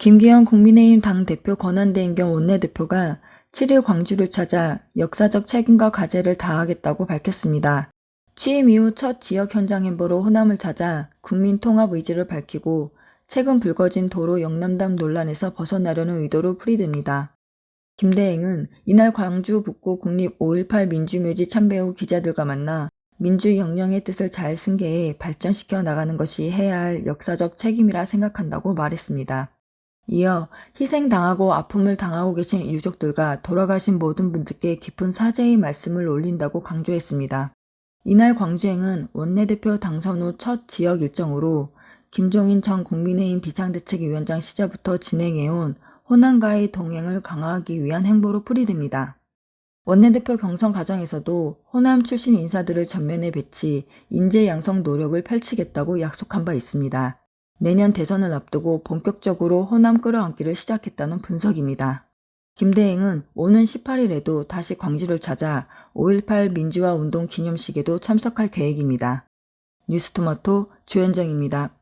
김기현 국민의힘 당대표 권한대행겸 원내대표가 7일 광주를 찾아 역사적 책임과 과제를 다하겠다고 밝혔습니다. 취임 이후 첫 지역 현장 행보로 호남을 찾아 국민 통합 의지를 밝히고 최근 불거진 도로 영남담 논란에서 벗어나려는 의도로 풀이됩니다. 김대행은 이날 광주 북구 국립 5.18 민주묘지 참배 후 기자들과 만나 민주혁명의 뜻을 잘 승계해 발전시켜 나가는 것이 해야 할 역사적 책임이라 생각한다고 말했습니다. 이어 희생당하고 아픔을 당하고 계신 유족들과 돌아가신 모든 분들께 깊은 사죄의 말씀을 올린다고 강조했습니다. 이날 광주행은 원내대표 당선 후 첫 지역 일정으로 김종인 전 국민의힘 비상대책위원장 시절부터 진행해온 호남과의 동행을 강화하기 위한 행보로 풀이됩니다. 원내대표 경선 과정에서도 호남 출신 인사들을 전면에 배치, 인재 양성 노력을 펼치겠다고 약속한 바 있습니다. 내년 대선을 앞두고 본격적으로 호남 끌어안기를 시작했다는 분석입니다. 김대행은 오는 18일에도 다시 광주를 찾아 5.18 민주화 운동 기념식에도 참석할 계획입니다. 뉴스토마토 조현정입니다.